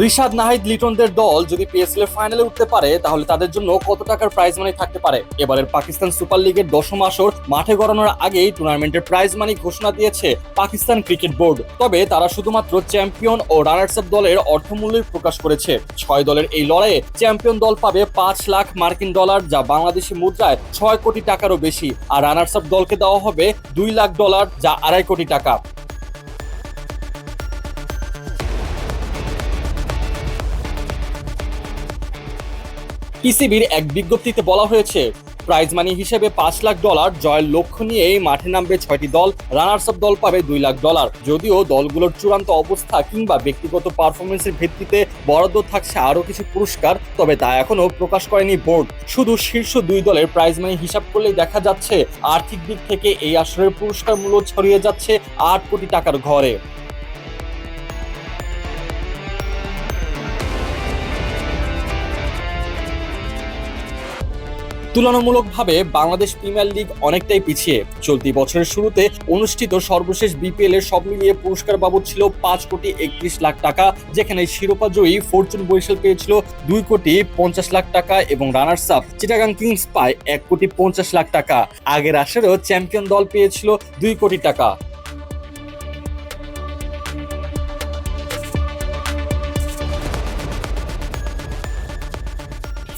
রিশাদ নাহিদ লিটনদের দল যদি পিএসএল এর ফাইনালে উঠতে পারে, তাহলে তাদের জন্য কত টাকার প্রাইজ মানি থাকতে পারে? এবারের পাকিস্তান সুপার লিগের দশম আসর মাঠে গড়ানোর আগেই টুর্নামেন্টের প্রাইজ মানি ঘোষণা দিয়েছে পাকিস্তান ক্রিকেট বোর্ড তবে তারা শুধুমাত্র চ্যাম্পিয়ন ও রানার্স আপ দলের অর্থমূল্যই প্রকাশ করেছে। ছয় দলের এই লড়াইয়ে চ্যাম্পিয়ন দল পাবে পাঁচ লাখ মার্কিন ডলার যা বাংলাদেশি মুদ্রায় ছয় কোটি টাকারও বেশি। আর রানার্স আপ দলকে দেওয়া হবে দুই লাখ ডলার যা আড়াই কোটি টাকা। পিসিবির এক বিজ্ঞপ্তিতে বলা হয়েছে, প্রাইজ মানি হিসেবে পাঁচ লাখ ডলার জয়ের লক্ষ্য নিয়েই মাঠে নামবে ছয়টি দল রানার্স আপ দল পাবে দুই লাখ ডলার। যদিও দলগুলোর চূড়ান্ত অবস্থা কিংবা ব্যক্তিগত পারফরমেন্সের ভিত্তিতে বরাদ্দ থাকছে আরও কিছু পুরস্কার, তবে তা এখনও প্রকাশ করেনি বোর্ড। শুধু শীর্ষ দুই দলের প্রাইজ মানি হিসাব করলেই দেখা যাচ্ছে, আর্থিক দিক থেকে এই আসরের পুরস্কার মূল্য ছড়িয়ে যাচ্ছে আট কোটি টাকার ঘরে। তুলনামূলকভাবে বাংলাদেশ প্রিমিয়ার লিগ অনেকটাই পিছিয়ে। চলতি বছরের শুরুতে অনুষ্ঠিত সর্বশেষ বিপিএল এর সব মিলিয়ে পুরস্কার বাবদ ছিল পাঁচ কোটি একত্রিশ লাখ টাকা, যেখানে শিরোপা জয়ী ফরচুন বরিশাল পেয়েছিল দুই কোটি পঞ্চাশ লাখ টাকা এবং রানার্স আপ চিটাগাং কিংস পায় এক কোটি পঞ্চাশ লাখ টাকা। আগের আসরেও চ্যাম্পিয়ন দল পেয়েছিল দুই কোটি টাকা।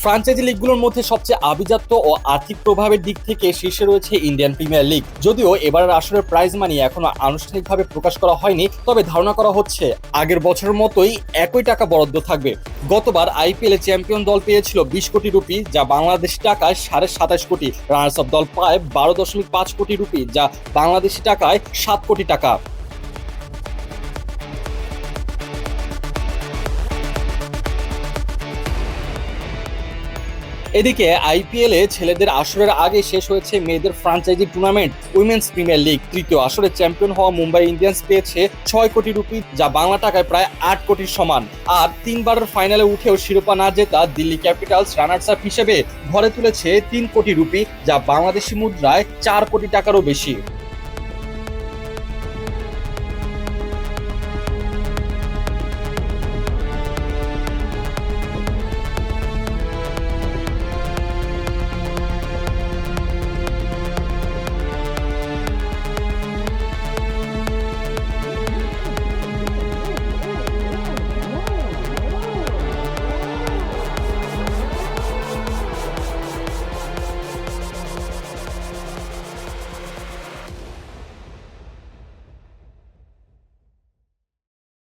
ফ্রাঞ্চাইজি লিগগুলোর মধ্যে সবচেয়ে আভিজাত্য ও আর্থিক প্রভাবের দিক থেকে শীর্ষে রয়েছে ইন্ডিয়ান প্রিমিয়ার লিগ যদিও এবারের আসরের প্রাইজ মানি এখনও আনুষ্ঠানিকভাবে প্রকাশ করা হয়নি, তবে ধারণা করা হচ্ছে আগের বছরের মতোই একই টাকা বরাদ্দ থাকবে। গতবার আইপিএল চ্যাম্পিয়ন দল পেয়েছিল বিশ কোটি রুপি, যা বাংলাদেশ টাকায় সাড়ে সাতাশ কোটি। রানার্স অফ দল পায় বারো দশমিক পাঁচ কোটি রুপি, যা বাংলাদেশি টাকায় সাত কোটি টাকা। এদিকে আইপিএল ছেলেদের আসরের আগে শেষ হয়েছে মেয়েদের franchise tournament, women's premier league. তৃতীয় আসরে চ্যাম্পিয়ন হওয়া মুম্বাই ইন্ডিয়ান্স পেয়েছে ছয় কোটি রুপি, যা বাংলা টাকায় প্রায় আট কোটির সমান। আর তিনবারের ফাইনালে উঠেও শিরোপা না জেতা দিল্লি ক্যাপিটালস রানার্স আপ হিসেবে ঘরে তুলেছে তিন কোটি রুপি, যা বাংলাদেশি মুদ্রায় চার কোটি টাকারও বেশি।